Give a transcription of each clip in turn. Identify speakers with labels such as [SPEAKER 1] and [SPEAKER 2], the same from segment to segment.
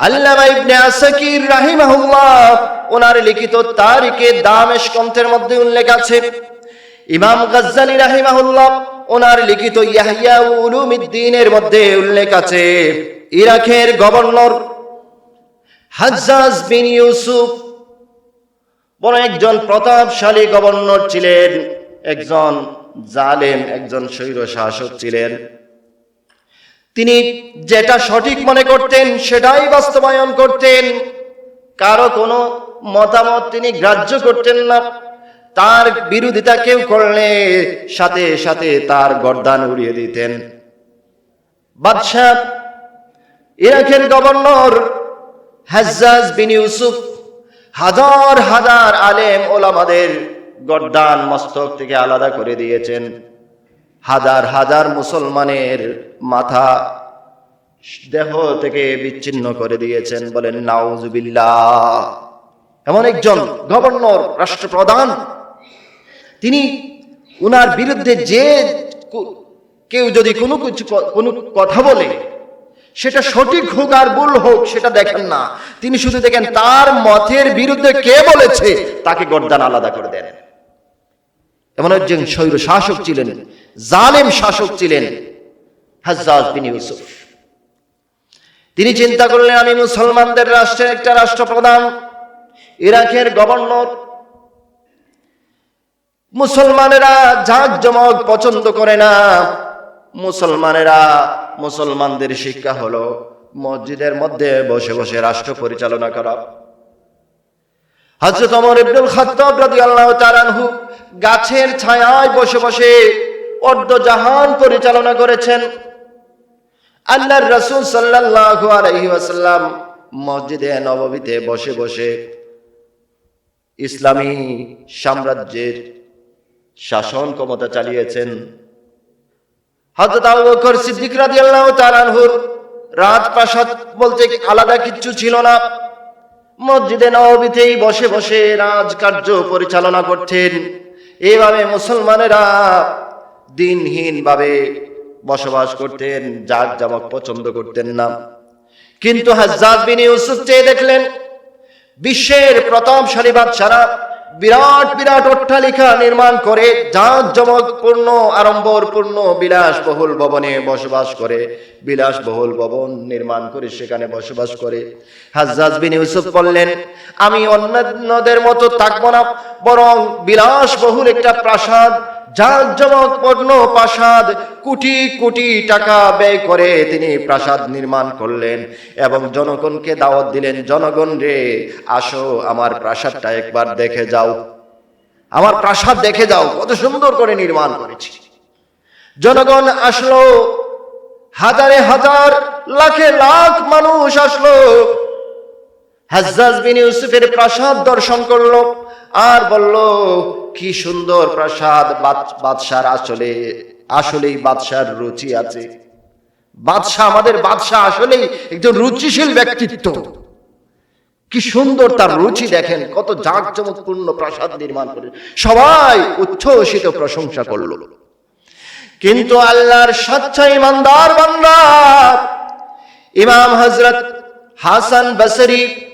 [SPEAKER 1] আল্লামা ইবনে Asakir রাহিমাহুল্লাহ, ওনার লিখিত তারিখে দামেশ গ্রন্থের মধ্যে উল্লেখ আছে। ইমাম গাজ্জালি রাহিমাহুল্লাহ, ওনার লিখিত ইয়াহিয়া উলুমিদ্দিনের মধ্যে উল্লেখ আছে, ইরাকের গভর্নর হাজ্জাজ বিন ইউসুফ বড় একজন প্রতাপশালী গভর্নর ছিলেন, একজন জালেম, একজন স্বৈর শাসক ছিলেন। তিনি যেটা সঠিক মনে করতেন, সেটাই বাস্তবায়ন করতেন। কারও কোনো মতামত তিনি গ্রাহ্য করতেন না। তার বিরোধিতা কেউ করলে সাথে সাথে তার গর্দান উড়িয়ে দিতেন। বাদশাহ, ইরাকের গভর্নর হাজ্জাজ বিন ইউসুফ হাজার হাজার আলেম ওলামাদের গর্দান মস্তক থেকে আলাদা করে দিয়েছেন। হাজার হাজার মুসলমানের মাথা দেহ থেকে বিচ্ছিন্ন করে দিয়েছেন বলেন, নাউজুবিল্লাহ। এমন একজন গভর্নর, রাষ্ট্রপ্রধান, তিনি উনার বিরুদ্ধে যে কেউ যদি কোনো কিছু কোনো কথা বলে, সেটা সঠিক হোক আর ভুল হোক, সেটা দেখেন না। তিনি শুধু দেখেন তার মতের বিরুদ্ধে কে বলেছে, তাকে গর্দান আলাদা করে দেন। এমন একজন স্বৈর শাসক ছিলেন জালেম শাসক ছিলেন বিন ইউসুফ। তিনি চিন্তা করলেন, আমি মুসলমানদের রাষ্ট্রের একটা রাষ্ট্রপ্রধান, ইরাকের গভর্নর। মুসলমানেরা জাঁক জমক পছন্দ করে না। মুসলমানেরা মুসলমানদের শিক্ষা হলো মসজিদের মধ্যে বসে বসে রাষ্ট্র পরিচালনা করা। হযরত ওমর ইবনুল খাত্তাব রাদিয়াল্লাহু তাআলা গাছের ছায়ায় বসে বসে অর্ধ জাহান পরিচালনা করেছেন আল্লাহর রাসূল সাল্লাল্লাহু আলাইহি ওয়াসাল্লাম মসজিদে নববীতে বসে বসে ইসলামী সাম্রাজ্যের শাসন ক্ষমতা চালিয়েছেন। হযরত আবু বকর সিদ্দিক রাদিয়াল্লাহু তাআলা আনহুর রাজপ্রাসাদ বলতে আলাদা কিচ্ছু ছিল না। মসজিদে নববীতেই বসে বসে রাজকার্য পরিচালনা করতেন। এভাবে মুসলমানেরা দিনহীন ভাবে বসবাস করতেন জাক জামক পছন্দ করতেন না। কিন্তু হাজ্জাজ বিন ইউসুফ চেয়ে দেখলেন, বিশ্বের প্রথম প্রতাপশালী বাদশারা বিরাট বিরাট অট্টালিকা নির্মাণ করে জমক পূর্ণ পূর্ণ বিলাসবহুল ভবনে বসবাস করে, বিলাসবহুল ভবন নির্মাণ করে সেখানে বসবাস করে। হাজ্জাজ বিন ইউসুফ বললেন, আমি অন্যান্যদের মতো থাকব না, বরং বিলাসবহুল একটা প্রাসাদ জাঁকজমক পূর্ণ প্রাসাদ কোটি কোটি টাকা ব্যয় করে তিনি প্রাসাদ নির্মাণ করলেন এবং জনগণকে দাওয়াত দিলেন, জনগণ রে, আসো আমার প্রাসাদটা একবার দেখে যাও। আমার প্রাসাদ দেখে যাও, কত সুন্দর করে নির্মাণ করেছি। জনগণ আসলো, হাজারে হাজার, লাখে লাখ মানুষ আসলো। হাজ্জাজ বিন ইউসুফের প্রাসাদ দর্শন করল আর বলল, কি সুন্দর প্রাসাদ বাদ- বাদশার আসলে, আসলেই বাদশার রুচি আছে। বাদশাহ আমাদের বাদশাহ আসলেই একজন রুচিশীল ব্যক্তিত্ব। কি সুন্দর তার রুচি দেখেন, কত জাঁকজমকপূর্ণ প্রাসাদ নির্মাণ করে। সবাই উচ্ছ্বসিত প্রশংসা করল। কিন্তু আল্লাহর সচ্চা ইমানদার বান্দা, ইমাম হজরত হাসান বসরি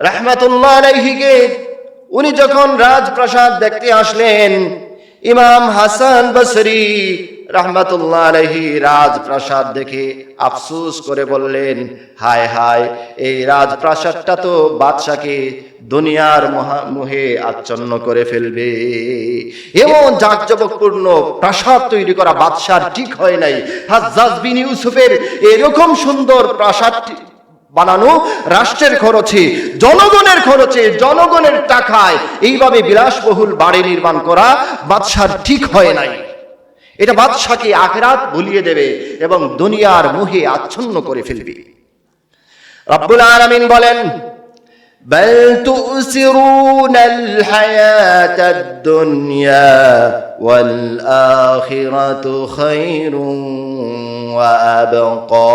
[SPEAKER 1] রহমতুল্লাহ আলাইহিকে উনি যখন রাজপ্রাসাদ দেখতে আসলেন, ইমাম হাসান বসরি রহমতুল্লাহ আলাইহি রাজপ্রাসাদ দেখে আফসোস করে বললেন, হায় হায়, এই রাজপ্রাসাদটা তো বাদশাকে দুনিয়ার মহা- আচ্ছন্ন করে ফেলবে। এমন জাকজমকপূর্ণ প্রাসাদ তৈরি করা বাদশার ঠিক হয় নাই। বিন ইউসুফের এরকম সুন্দর প্রাসাদ বানানো রাষ্ট্রের খরচে, জনগণের খরচে, জনগণের টাকায় এইভাবে বিলাসবহুল বাড়ি নির্মাণ করা বাদশার ঠিক হয় নাই। এটা বাদশাকে আখরাত ভুলিয়ে দেবে এবং দুনিয়ার মুহে আচ্ছন্ন করে ফেলবে। রব্বুল আলামিন বলেন بل تؤثرون الحياة الدنيا والآخرة خير وأبقى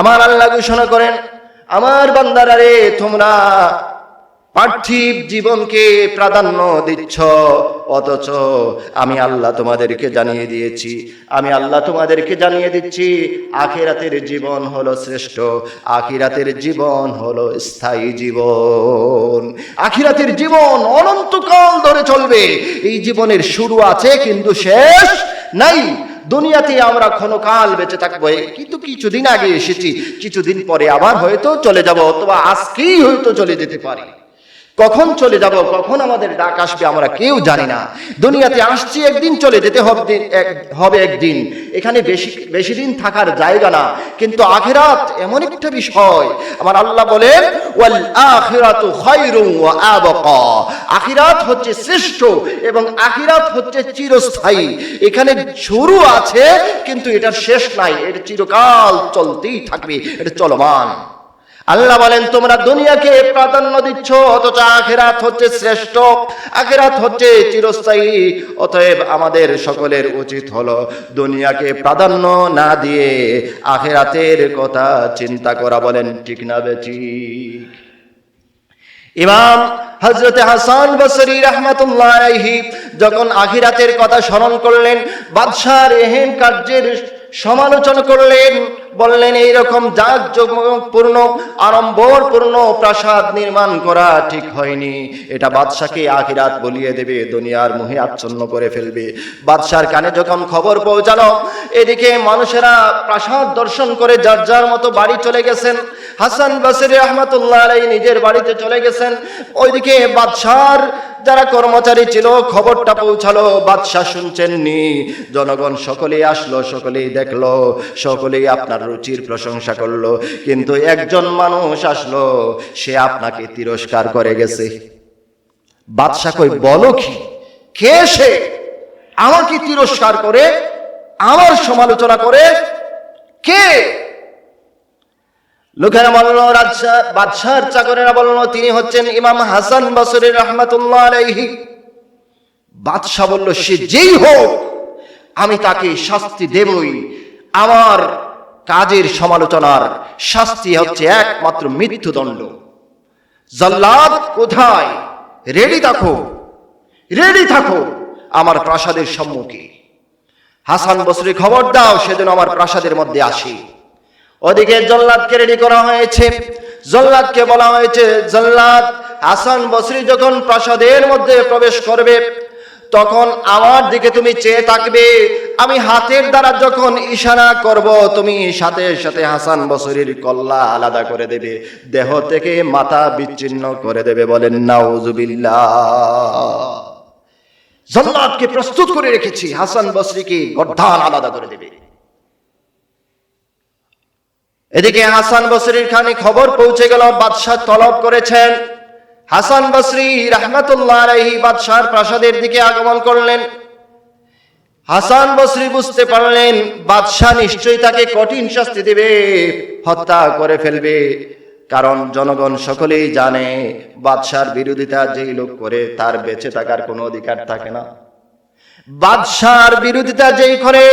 [SPEAKER 1] আমার আল্লাহ ঘোষণা করেন আমার বান্দারা রে তোমরা পার্থিব জীবনকে প্রাধান্য দিচ্ছ। অথচ আমি আল্লাহ তোমাদেরকে জানিয়ে দিয়েছি। আমি আল্লাহ তোমাদেরকে জানিয়ে দিচ্ছি, আখিরাতের জীবন হলো শ্রেষ্ঠ। আখিরাতের জীবন হলো স্থায়ী জীবন। আখিরাতের জীবন অনন্তকাল ধরে চলবে। এই জীবনের শুরু আছে কিন্তু শেষ নাই। দুনিয়াতে আমরা ক্ষণকাল বেঁচে থাকব। কিন্তু কিছুদিন আগে এসেছি। কিছুদিন পরে আবার হয়তো চলে যাব অথবা আজকেই হয়তো চলে যেতে পারি। কখন চলে যাব, কখন আমাদের ডাক আসবে আমরা কেউ জানি না। দুনিয়াতে আসছি, একদিন চলে যেতে হবে হবে একদিন। এখানে বেশি বেশি দিন থাকার জায়গা না, কিন্তু আখিরাত এমন একটা বিষয়। আমার আল্লাহ বলেন, ওয়াল আখিরাতু খায়রুন ওয়া আবকা। আখিরাত হচ্ছে শ্রেষ্ঠ এবং আখিরাত হচ্ছে চিরস্থায়ী। এখানে শুরু আছে, কিন্তু এটার শেষ নাই, এটা চিরকাল চলতেই থাকবে, এটা চলমান। আল্লাহ বলেন, তোমরা দুনিয়াকে প্রাধান্য দিচ্ছ, অথচ আখেরাত হচ্ছে শ্রেষ্ঠ। আখেরাত হচ্ছে চিরস্থায়ী, অতএব আমাদের সকলের উচিত হলো দুনিয়াকে প্রাধান্য না দিয়ে আখেরাতের কথা চিন্তা করা। বলেন, ঠিক না বেঠিক ইমাম হজরত হাসান বসরি রহমতুল্লাহ যখন আখিরাতের কথা স্মরণ করলেন, বাদশার এহেন কার্যের সমালোচনা করলেন বললেন, এইরকম জাগ পূর্ণ আড়ম্বরপূর্ণ প্রাসাদ নির্মাণ করা ঠিক হয়নি। এটা বাদশাকে আখিরাত বলিয়ে দেবে, দুনিয়ার মুহে আচ্ছন্ন করে ফেলবে। বাদশার কানে যখন খবর পৌঁছালো, এদিকে মানুষেরা প্রাসাদ দর্শন করে যার যার মতো বাড়ি চলে গেছেন। হাসান বাসির রহমতুল্লাহ আলাই নিজের বাড়িতে চলে গেছেন। ওইদিকে বাদশার যারা কর্মচারী ছিল, খবরটা পৌঁছালো, বাদশাহ শুনছেননি। জনগণ সকলেই আসলো, সকলেই দেখল, সকলেই আপনার রুচির প্রশংসা করল। কিন্তু একজন মানুষ আসলো, সে আপনাকে তিরস্কার করে গেছে। বাদশাহ কই, বলো কি? কে সে? আমাকে তিরস্কার করে, আমার সমালোচনা করে কে লোকেরা বলল রাজা বাদশার চাকরেরা বলল, তিনি হচ্ছেন ইমাম হাসান বসরি রহমতুল্লাহ আলাইহি। বাদশাহ বলল, সে যেই হোক, আমি তাকে শাস্তি দেবই। আমার কাজের সমালোচনার শাস্তি হচ্ছে একমাত্র মৃত্যুদণ্ড। জল্লাদ কোথায়? রেডি থাকো রেডি থাকো আমার প্রাসাদের সম্মুখে। হাসান বসরি খবর দাও সেদিন আমার প্রাসাদের মধ্যে আসি। ওদিকে জল্লাদকে রেডি করা হয়েছে। জল্লাদকে বলা হয়েছে, জল্লাদ হাসান বসরি যখন প্রাসাদের মধ্যে প্রবেশ করবে, তখন আমার দিকে তুমি চেয়ে থাকবে। আমি হাতের দ্বারা যখন ইশারা করব, তুমি সাথে সাথে হাসান বসরির কল্লা আলাদা করে দেবে, দেহ থেকে মাথা বিচ্ছিন্ন করে দেবে বলেন, নাউজুবিল্লাহ। জল্লাদকে প্রস্তুত করে রেখেছি, হাসান বসরিকে গর্ধান আলাদা করে দেবে। এদিকে হাসান বসরির খানি খবর পৌঁছে গেল, বাদশাহ তলব করেছেন। হাসান বসরি রহমতুল্লাহ বাদশার প্রাসাদের দিকে আগমন করলেন। হাসান বসরি বুঝতে পারলেন, বাদশাহ নিশ্চয়ই তাকে কঠিন শাস্তি দেবে, হত্যা করে ফেলবে। কারণ জনগণ সকলেই জানে বাদশার বিরোধিতা যেই লোক করে, তার বেঁচে থাকার কোনো অধিকার থাকে না। বাদশার বিরোধিতা যেই করে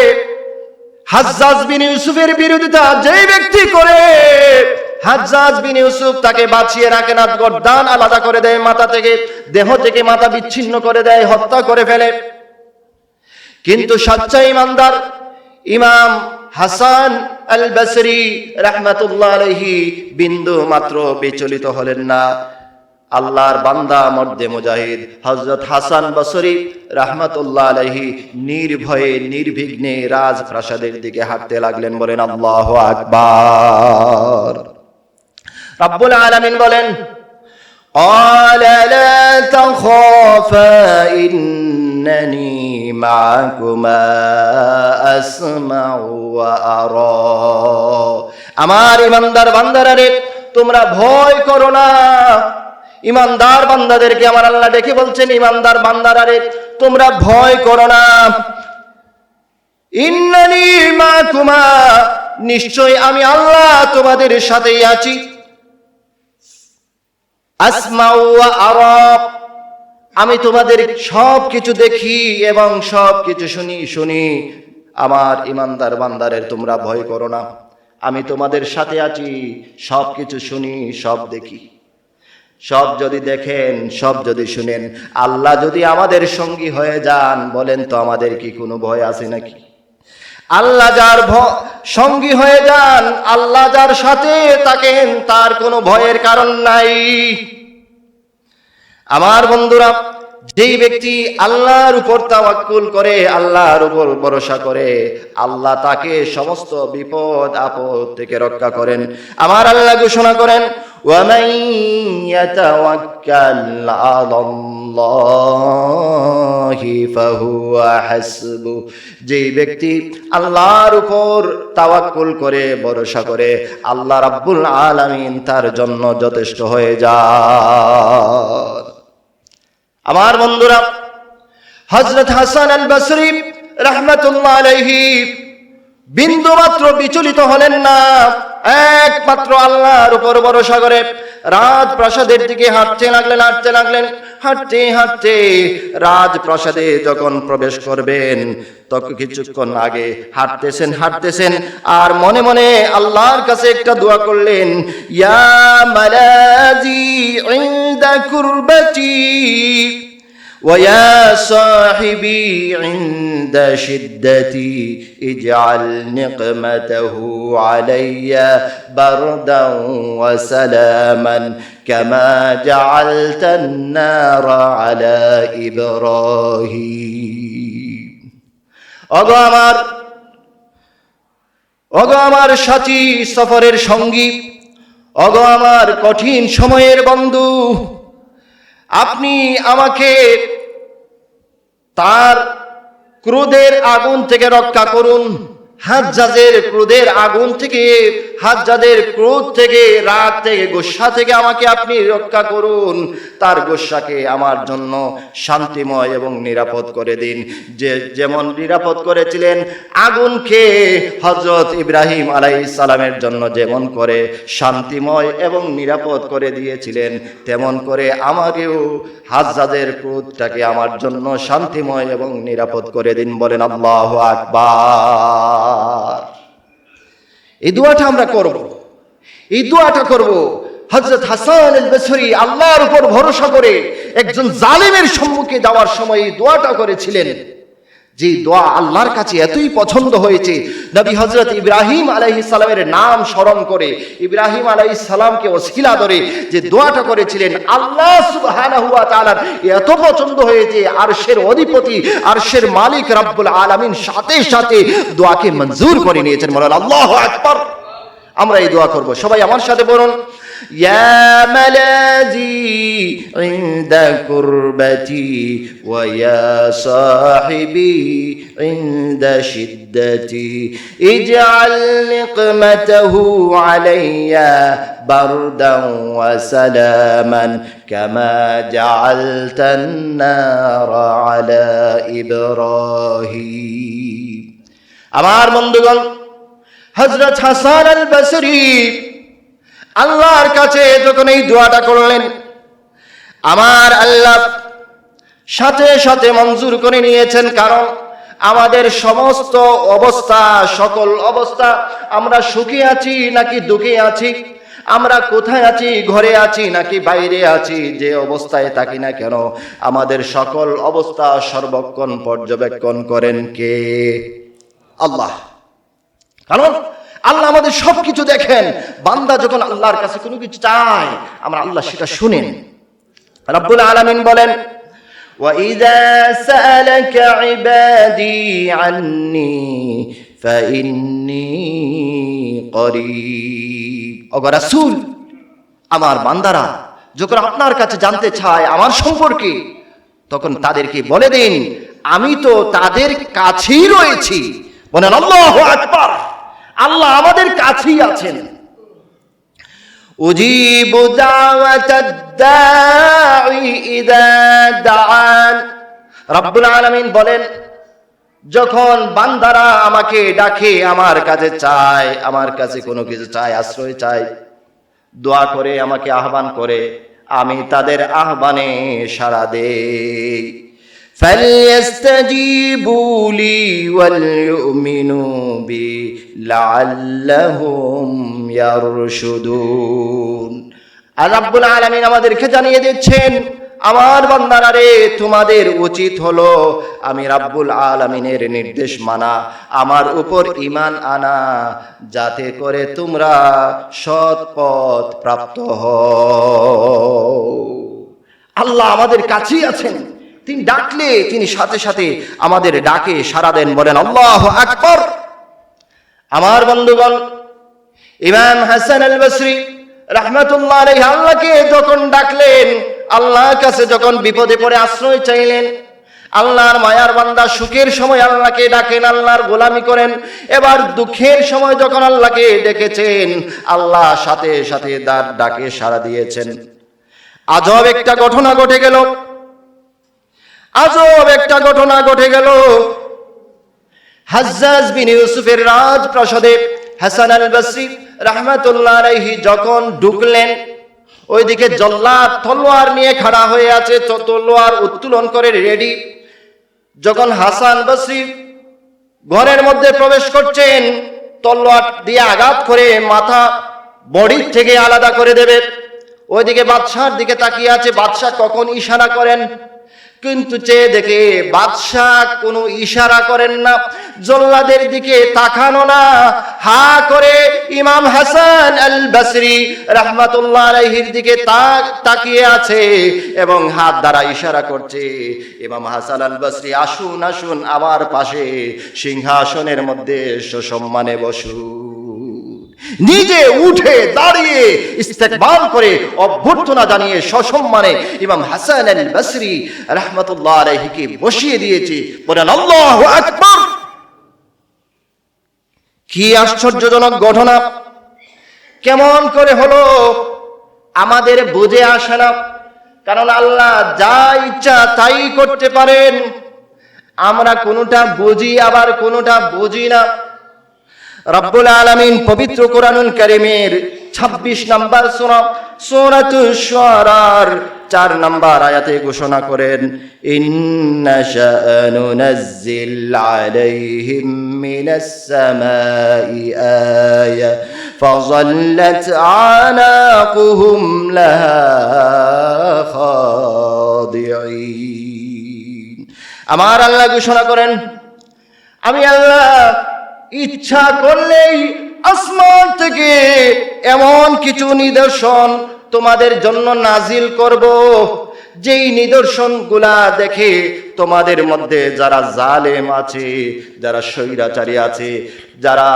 [SPEAKER 1] হাজ্জাজ বিন ইউসুফের বিরোধিতা যেই ব্যক্তি করে, হাজ্জাজ বিন ইউসুফ তাকে বাঁচিয়ে রাখে না গর্দান আলাদা করে দেয় মাথা থেকে, দেহ থেকে মাথা বিচ্ছিন্ন করে দেয়, হত্যা করে ফেলে। কিন্তু সচ্চা ইমানদার ইমাম হাসান আল বসরি রহমতুল্লাহ আলহি বিন্দু মাত্র বিচলিত হলেন না। আল্লাহর বান্দা মর্দে মুজাহিদ হজরত হাসান বসরি রহমতুল্লাহ আলহি নির্ভয়ে নির্বিঘ্নে রাজপ্রাসাদের দিকে হাঁটতে লাগলেন বলেন আল্লাহ আকবার রব্বুল আলামিন বলেন قال لا تخافا إنني معكما أسمع وأرى আমার ইমানদার বান্দারারে তোমরা ভয় করো না ইমানদার বান্দাদেরকে আমার আল্লাহ ডেকে বলছেন, ইমানদার বান্দারারে তোমরা ভয় করো না। নিশ্চয় আমি আল্লাহ তোমাদের সাথেই আছি। আমি তোমাদের সব কিছু দেখি এবং সব কিছু শুনি শুনি। আমার ইমানদার বান্দারের তোমরা ভয় করো না। আমি তোমাদের সাথে আছি সব কিছু শুনি, সব দেখি। সব যদি দেখেন, সব যদি শুনেন, আল্লাহ যদি আমাদের সঙ্গী হয়ে যান, বলেন তো আমাদের কি কোনো ভয় আছে নাকি? আল্লাহ যার সঙ্গী হয়ে যান, আল্লাহ যার সাথে থাকেন, তার কোনো ভয়ের কারণ নাই। আমার বন্ধুরা যেই ব্যক্তি আল্লাহর উপর তাওয়াক্কুল করে, আল্লাহর উপর ভরসা করে, আল্লাহ তাকে সমস্ত বিপদ আপদ থেকে রক্ষা করেন। আমার আল্লাহ ঘোষণা করেন যে ব্যক্তি আল্লাহর উপর তাওয়াক্কুল করে, ভরসা করে, আল্লাহ রাব্বুল আলামিন তার জন্য যথেষ্ট হয়ে যায় আমার বন্ধুরা হজরত হাসান আল বসরি রহমতুল্লাহ আলহি বিন্দু মাত্র বিচলিত হলেন না, একমাত্র আল্লাহর উপর বড় করে। রাজপ্রাসাদের দিকে হাঁটতে লাগলেন হাঁটতে লাগলেন, হাঁটতে হাঁটতে। রাজপ্রাসাদে যখন প্রবেশ করবেন তখন কিছুক্ষণ আগে হাঁটতেছেন হাঁটতেছেন, আর মনে মনে আল্লাহর কাছে একটা দোয়া করলেন, ইয়া মালাজি ইনদা কুরবাতি। ويا صاحبي عند شدتي اجعل نقمته علي بردا وسلاما كما جعلت النار على إبراهيم অগো আমার অগো আমার সাথী সফরের সঙ্গী অগো আমার কঠিন সময়ের বন্ধু আপনি আমাকে তার ক্রোধের আগুন থেকে রক্ষা করুন। হাজ্জাজের ক্রোধের আগুন থেকে হাজ্জাদের ক্রোধ থেকে, রাগ থেকে, গোসা থেকে আমাকে আপনি রক্ষা করুন, তার গোসাকে আমার জন্য শান্তিময় এবং নিরাপদ করে দিন। যে যেমন নিরাপদ করেছিলেন আগুন খেয়ে হজরত ইব্রাহিম আলাইহিস সালামের জন্য যেমন করে শান্তিময় এবং নিরাপদ করে দিয়েছিলেন, তেমন করে আমাকেও হাজ্জাদের ক্রোধটাকে আমার জন্য শান্তিময় এবং নিরাপদ করে দিন বলেন আল্লাহ আকবার। এই দোয়াটা আমরা করব। এই দোয়াটা করব। হজরত হাসান আল্লাহর উপর ভরসা করে একজন জালিমের সম্মুখে যাওয়ার সময় এই দোয়াটা করেছিলেন। যে দোয়া আল্লাহর কাছে এতই পছন্দ হয়েছে, নবী হজরত ইব্রাহিম আলাইহিস সালামের নাম স্মরণ করে, ইব্রাহিম আলাইহিস সালামকে ওসিলা ধরে যে দোয়াটা করেছিলেন, আল্লাহ সুবহানাহু ওয়া তাআলার এত পছন্দ হয়েছে, আরশের অধিপতি, আরশের মালিক রাব্বুল আলামিন সাথে সাথে দোয়াকে মঞ্জুর করে নিয়েছেন, বলেন আল্লাহু আকবার। আমরা এই দোয়া করব। সবাই আমার সাথে বলুন يا ملاذي عند كربتي ويا صاحبي عند شدتي اجعل نقمته علي بردا وسلاما كما جعلت النار على إبراهيم আমার বন্ধুগণ হজরত হাসান আল বসরি আল্লাহর কাছে যখন এই দোয়াটা করলেন, আমার আল্লাহ সাথে সাথে মঞ্জুর করে নিয়েছেন, কারণ আমাদের সমস্ত অবস্থা, সকল অবস্থা, আমরা সুখে আছি নাকি দুঃখে আছি? আমরা কোথায় আছি, ঘরে আছি নাকি বাইরে আছি? যে অবস্থায় থাকি না কেন, আমাদের সকল অবস্থা সর্বক্ষণ পর্যবেক্ষণ করেন কে? আল্লাহ। কারণ আল্লাহ আমাদের সবকিছু দেখেন বান্দা যখন আল্লাহর কাছে কোনো কিছু চায় আমরা আল্লাহ সেটা শুনেন রব্বুল আলামিন বলেন وَإِذَا سَأَلَكَ عِبَادِي عَنِّي فَإِنِّي قَرِيبٌ ওগো রাসূল আমার বান্দারা যখন আপনার কাছে জানতে চায় আমার সম্পর্কে তখন তাদেরকে বলে দিন আমি তো তাদের কাছেই রয়েছি বলেন আল্লাহু আকবার আল্লাহ আমাদের কাছেই আছেন। বলেন, যখন বান্দারা আমাকে ডাকে, আমার কাছে চায়, আমার কাছে কোনো কিছু চায়, আশ্রয় চায়, দোয়া করে, আমাকে আহ্বান করে, আমি তাদের আহ্বানে সাড়া দেই। فليستجيبوا لي وليؤمنوا بي لعلهم يرشدون আর রাব্বুল আলামিন আমাদেরকে জানিয়ে দিচ্ছেন আমার বান্দারা রে তোমাদের উচিত হলো আমি রাব্বুল আলামিনের নির্দেশ মানা আমার উপর ইমান আনা যাতে করে তোমরা সৎ পথ প্রাপ্ত হও আল্লাহ আমাদের কাছেই আছেন তিনি ডাকলে তিনি সাথে সাথে আমাদের ডাকে সারা দেন, বলেন, আল্লাহ আকবর। আমার বন্ধুগণ, ইমাম হাসান আল বসরি রহমতুল্লাহ আল্লাহকে যখন ডাকলেন, আল্লাহর কাছে যখন বিপদে পড়ে আশ্রয় চাইলেন, আল্লাহর মায়ার বান্দা সুখের সময় আল্লাহকে ডাকেন, আল্লাহর গোলামি করেন। এবার দুঃখের সময় যখন আল্লাহকে ডেকেছেন, আল্লাহ সাথে সাথে তার ডাকে সাড়া দিয়েছেন। আজব একটা ঘটনা ঘটে গেল। আজব একটা ঘটনা ঘটে গেল। হাজ্জাজ বিন ইউসুফের রাজপ্রাসাদে হাসান আল বসরি রহমাতুল্লাহ আলাইহি যখন ঢুকলেন, ওইদিকে জল্লাদ তলোয়ার নিয়ে খাড়া হয়ে আছে তলোয়ার উত্তোলন করে রেডি। যখন হাসান বসরি ঘরের মধ্যে প্রবেশ করছেন, তলোয়ার দিয়ে আঘাত করে মাথা বডির থেকে আলাদা করে দেবে। ওইদিকে বাদশার দিকে তাকিয়ে আছে, বাদশাহ কখন ইশারা করেন কিন্তু চেয়ে দেখে বাদশাহ কোনো ইশারা করেন না, জল্লাদের দিকে তাকানো না। হা করে ইমাম হাসান আল বসরি রহমাতুল্লাহ আলাইহির দিকে তাকিয়ে আছে এবং হাত দ্বারা ইশারা করছে। ইমাম হাসান আল বসরি আসুন আসুন, আমার পাশে সিংহাসনের মধ্যে সসম্মানে বসুন। নিজে উঠে দাঁড়িয়ে ইস্তেকবাল করে অভ্যর্থনা জানিয়ে সসম্মানে ইমাম হাসান আল বসরি রহমতুল্লাহ আলাইহিকে বসিয়ে দিয়েছে। বলেন, আল্লাহু আকবার! কি আশ্চর্যজনক ঘটনা। কেমন করে হলো? আমাদের বুঝে আসে না। কারণ আল্লাহ যা ইচ্ছা তাই করতে পারেন। আমরা কোনোটা বুঝি, আবার কোনোটা বুঝি না। রব্বুল আলামিন পবিত্র কোরআনুল কারীমের 26 নম্বর সূরা সূরাতুশ শুআরার 4 নম্বর আয়াতে ঘোষণা করেন ইন্না শাআনু নাজ্জিল আলাইহিম মিনাস সামাই আয়া فظلت أعناقهم لها خاضعين আমার আল্লাহ ঘোষণা করেন আমি আল্লাহ ইচ্ছা করলেই আসমান থেকে এমন কিছু নিদর্শন তোমাদের জন্য নাজিল করব। যেই নিদর্শনগুলা দেখে তোমাদের মধ্যে যারা জালেম আছে, যারা স্বৈরাচারী আছে, যারা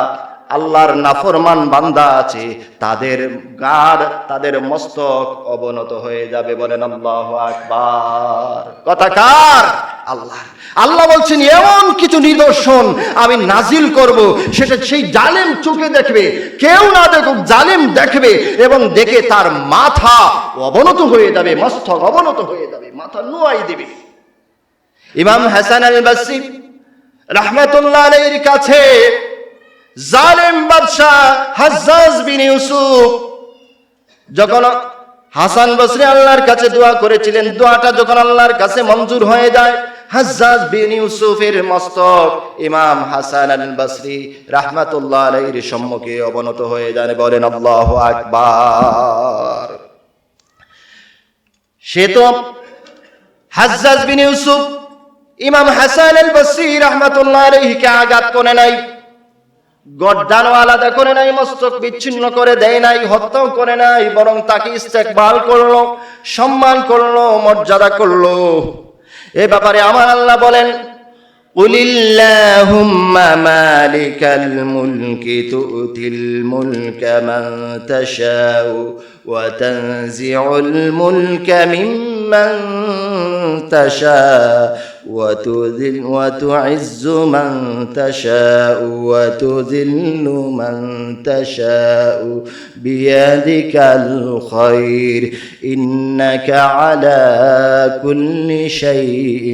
[SPEAKER 1] আল্লাহর নাফরমান বান্দা আছে, তাদের গাড় তাদের মস্তক অবনত হয়ে যাবে বলেন আল্লাহ আকবার। কথা কার? আল্লাহ আল্লাহ বলছেন, এমন কিছু নিদর্শন আমি নাজিল করব, সেটা সেই জালেম চোখে দেখবে, কেউ না দেখুক, জালেম দেখবে এবং দেখে তার মাথা অবনত হয়ে যাবে, মস্তক অবনত হয়ে যাবে, মাথা নোয়াই দেবে। ইমাম হাসান আল বাসরি রহমতুল্লাহ আলাইহির কাছে জালেম বাদশাহ হাজ্জাজ বিন ইউসুফ, যখন হাসান বসরি আল্লাহর কাছে দোয়া করেছিলেন, দোয়াটা যখন আল্লাহর কাছে মঞ্জুর হয়ে যায়, হাজ্জাজ বিন ইউসুফের মস্তক ইমাম হাসান আল বসরি রাহমাতুল্লাহ আলাইহির সম্মুখে অবনত হয়ে যান বলেন আল্লাহু আকবার। সে তো হাজ্জাজ বিন ইউসুফ, ইমাম হাসান আল বসরি রাহমাতুল্লাহ আলাইহিকে আঘাত করে নাই। গড্ডানো আলাদা করে নাই মস্তক বিচ্ছিন্ন করে দেয় নাই হত্যাও করে নাই বরং তাকে ইস্তেকবাল করলো সম্মান করলো মর্যাদা করলো এ ব্যাপারে আমার আল্লাহ বলেন قل اللهم مالك الملك تؤتي الملك من تشاء وتنزع الملك ممن تشاء وتذل وتعز من تشاء وتذل من تشاء بيدك الخير إنك على كل شيء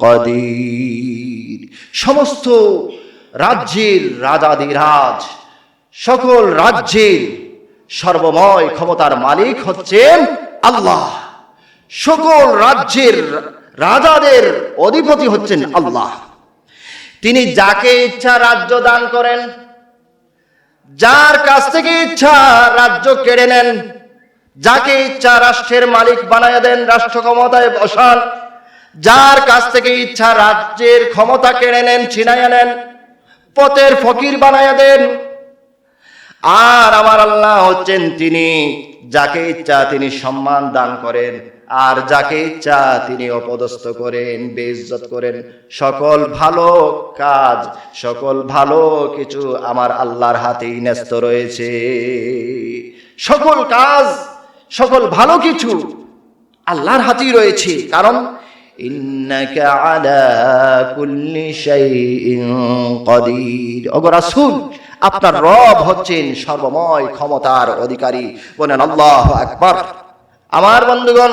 [SPEAKER 1] قدير সমস্ত রাজ্যের রাজাদিরাজ সকল রাজ্যের সর্বময় ক্ষমতার মালিক হচ্ছেন আল্লাহ। সকল রাজ্যের রাজাদের অধিপতি হচ্ছেন আল্লাহ। তিনি যাকে ইচ্ছা রাজ্য দান করেন, যার কাছ থেকে ইচ্ছা রাজ্য কেড়ে নেন, যাকে ইচ্ছা রাষ্ট্রের মালিক বানায় দেন, রাষ্ট্র ক্ষমতায় বসান, যার কাছ থেকে ইচ্ছা রাজ্যের ক্ষমতা কেড়ে নেন ছিনাইয়া নেন, পথের ফকির বানায় দেন আর আমার আল্লাহ হচ্ছেন তিনি, যাকে ইচ্ছা তিনি সম্মান দান করেন, আর যাকে ইচ্ছা তিনি অপদস্থ করেন, বেইজ্জত করেন। সকল ভালো কাজ, সকল ভালো কিছু আমার আল্লাহর হাতেই ন্যস্ত রয়েছে। সকল কাজ, সকল ভালো কিছু আল্লাহর হাতেই রয়েছে। কারণ, ইন্নাকা আপনার রব হচ্ছেন সর্বময় ক্ষমতার অধিকারী। বলেন আল্লাহ আকবার। আমার বন্ধুগণ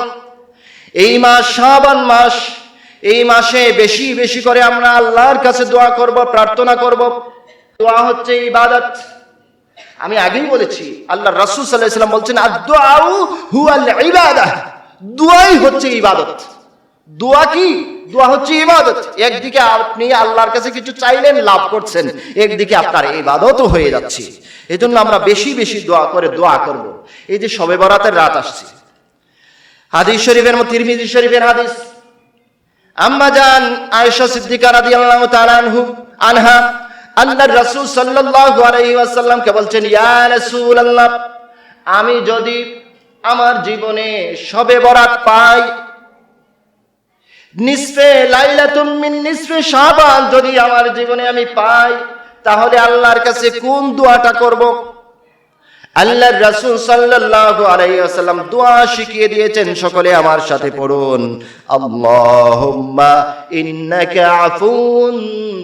[SPEAKER 1] এই মাস শাবান মাস এই মাসে বেশি বেশি করে আমরা আল্লাহর কাছে দোয়া করব প্রার্থনা করব। দোয়া হচ্ছে ইবাদত। আমি আগেই বলেছি আল্লাহ রাসূল সাল্লাল্লাহু আলাইহি সাল্লাম বলছেন আদ-দুআউ হুয়াল ইবাদাহ। দোয়াই হচ্ছে ইবাদত। দোয়া কি? দোয়া হচ্ছে ইবাদত। একদিকে আপনি আল্লাহর কাছে কিছু চাইলেন, লাভ করছেন। একদিকে আপনার ইবাদতও হয়ে যাচ্ছে। এই জন্য আমরা বেশি বেশি দোয়া করে দোয়া করব। এই যে সবে বরাতের রাত আসছে। হাদিস শরীফের মধ্যে তিরমিজি শরীফের হাদিস। আম্মা জান আয়েশা সিদ্দিকা রাদিয়াল্লাহু তাআলা আনহু, আনহা আল্লাহর রাসূল সাল্লাল্লাহু আলাইহি ওয়াসাল্লামকে বলছেন, ইয়া রাসূলুল্লাহ, আমি যদি আমার জীবনে সবে বরাত পাই নিসফে লাইলাতুম মিন নিসফে শাবান যদি আমার জীবনে আমি পাই, তাহলে আল্লাহর কাছে কোন দোয়াটা করব? আল্লাহর রাসূল সাল্লাল্লাহু আলাইহি ওয়াসাল্লাম দোয়া শিখিয়ে দিয়েছেন, সকলে আমার সাথে পড়ুন। আল্লাহুম্মা ইন্নাকা আফুন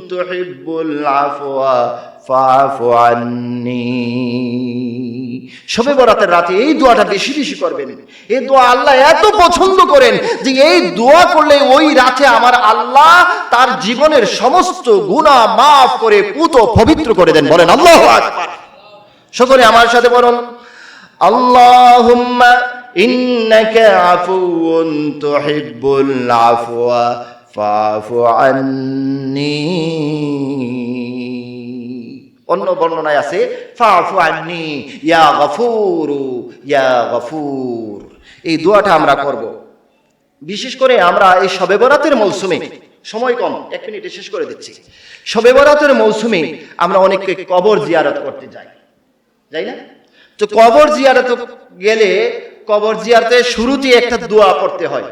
[SPEAKER 1] তুহিব্বুল আফওয়া। ফাফু আন্নি। শবে বরাতের রাতে এই দোয়াটা বেশি বেশি করবেন। এই দোয়া আল্লাহ এত পছন্দ করেন যে এই দোয়া করলে ওই রাতে আমার আল্লাহ তার জীবনের সমস্ত গুনাহ মাফ করে পুত পবিত্র করে দেন। বলেন, আল্লাহু সকলে আমার সাথে বলুন, আল্লাহুম্মা ইন্নাকা আফুউন তুহিব্বুল আফওয়া ফাফু আন্নি। অন্য বর্ণনায় আছে, ফাফু ইয়া গফুরু, ইয়া গফুর। এই দোয়াটা আমরা করব। বিশেষ করে আমরা এই শবে বরাতের মৌসুমে, সময় কম, এক মিনিটে শেষ করে দিচ্ছি। শবে বরাতের মৌসুমে আমরা অনেককে কবর জিয়ারত করতে যাই। যাই না? তো কবর জিয়ারত গেলে কবর জিয়ারতের শুরুতে একটা দোয়া পড়তে হয়।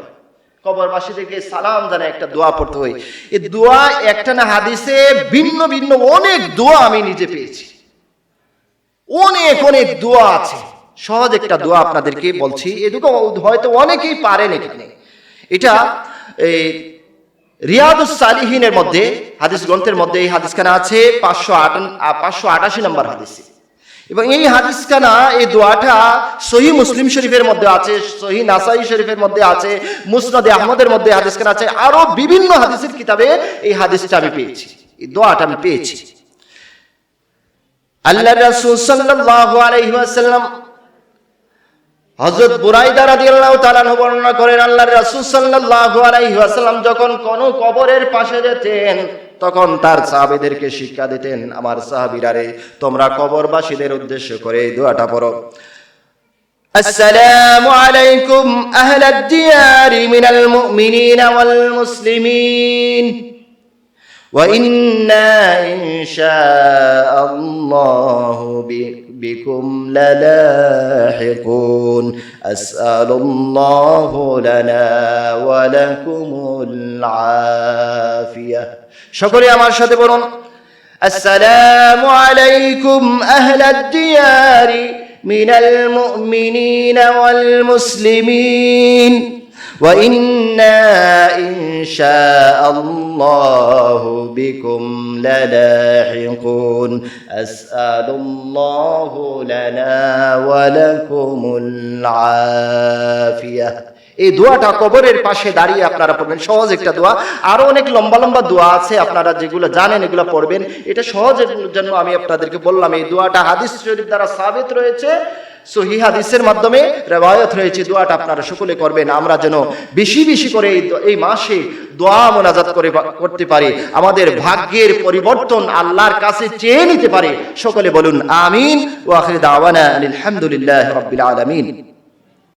[SPEAKER 1] কবরবাসীদেরকে সালাম জানা একটা দোয়া পড়তে হয়। এই দোয়া একটা না হাদিসে ভিন্ন ভিন্ন অনেক দোয়া আমি নিজে পেয়েছি। অনেক অনেক দোয়া আছে। সহজ একটা দোয়া আপনাদেরকে বলছি। এটুকু হয়তো অনেকেই পারেন এখানে। এটা এই রিয়াদুস সালিহিনের মধ্যে, হাদিস গ্রন্থের মধ্যে এই হাদিসখানা আছে, পাঁচশো আট পাঁচশো আটাশি নম্বর হাদিসে। এবং এই হাদিসখানা, এই দোয়াটা সহি মুসলিম শরীফের মধ্যে আছে, সহি নাসাই শরীফের মধ্যে আছে, মুসনদে আহমদের মধ্যে হাদিসখানা আছে, আরও বিভিন্ন হাদিসের কিতাবে এই হাদিসটা আমি পেয়েছি, এই দোয়াটা আমি পেয়েছি। আল্লাহ রাসূল সাল্লাল্লাহু আলাইহি ওয়াসাল্লাম হযরত বুরাইদা রাদিয়াল্লাহু তাআলা বর্ণনা করেন আল্লাহর রাসূল সাল্লাল্লাহু আলাইহি ওয়াসাল্লাম যখন কোন কবরের পাশে যেতেন তখন তার সাহাবীদেরকে শিক্ষা দিতেন আমার সাহাবীরা রে তোমরা কবরবাসীদের উদ্দেশ্য করে এই দোয়াটা পড়ো السلام عليكم أهل الديار من المؤمنين والمسلمين وإنا إن شاء الله بكم للاحقون أسأل الله لنا ولكم العافية شكرا আমার সাথে বলুন السلام عليكم أهل الديار من المؤمنين والمسلمين وإنا إن شاء الله بكم للاحقون أسأل الله لنا ولكم العافية এই দোয়াটা কবরের পাশে দাঁড়িয়ে আপনারা পড়বেন। সহজ একটা দোয়া। আরও অনেক লম্বা লম্বা দোয়া আছে, আপনারা যেগুলো জানেন এগুলো পড়বেন। এটা সহজের জন্য আমি আপনাদেরকে বললাম, এই দোয়াটা হাদিস শরীফ দ্বারা সাবিত রয়েছে হাদিসের মাধ্যমে রেওয়ায়ত রয়েছে। দোয়াটা আপনারা সকলে করবেন। আমরা যেন বেশি বেশি করে এই মাসে দোয়া মোনাজাত করে করতে পারি। আমাদের ভাগ্যের পরিবর্তন আল্লাহর কাছে চেয়ে নিতে পারে। সকলে বলুন, আমিন। ওয়াখির দাওয়ানা আলহামদুলিল্লাহ রাব্বিল আলামিন।